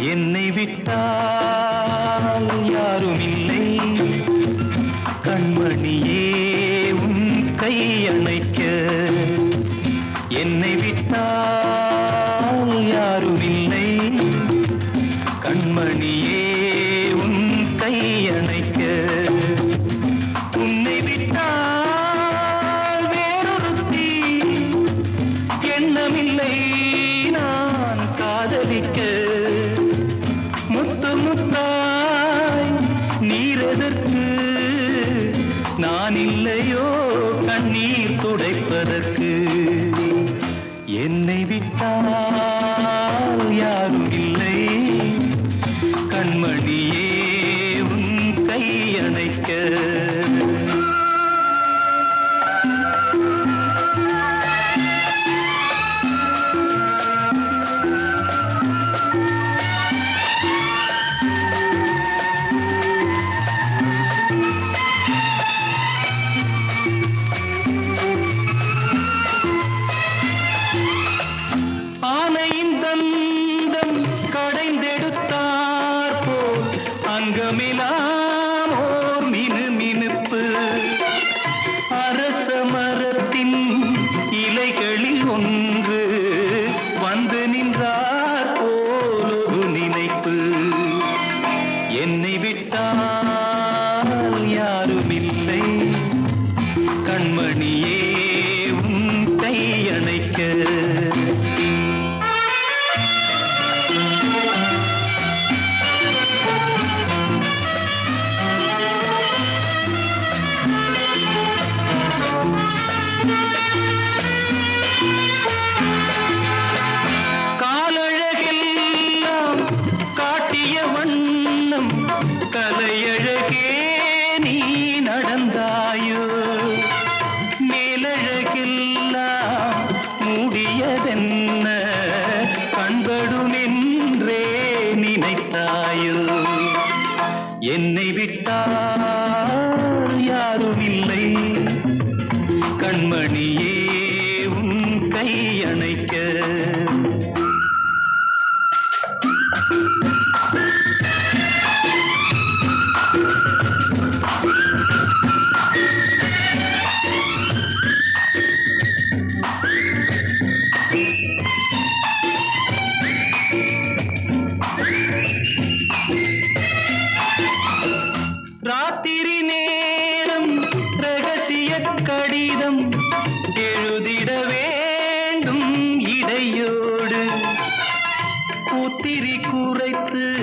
என்னை விட்டால் யாரும் இல்லை கண்மணியே உன் கை அணைக்க. என்னை விட்டால் யாரும் இல்லை கண்மணியே உன் கை அணைக்க. உன்னை விட்டால் வேறொருத்தி. எண்ணமில்லை நான் காதலிக்க. நான் இல்லையோ கண்ணீர் துடைப்பதற்கு. என்னை விட்டால் யாரும் இல்லை. கண்மணியே உன் கையணைக்க அங்கமெல்லாம் நினைத்தாயோ என்னை விட்டால் யாரும் இல்லை. கண்மணியே உன் கை கடிதம் எழுதிட வேண்டும் இடையோடு. பூத்திரி குறைத்து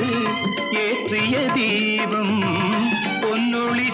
ஏற்றிய தீபம் பொன்னொழி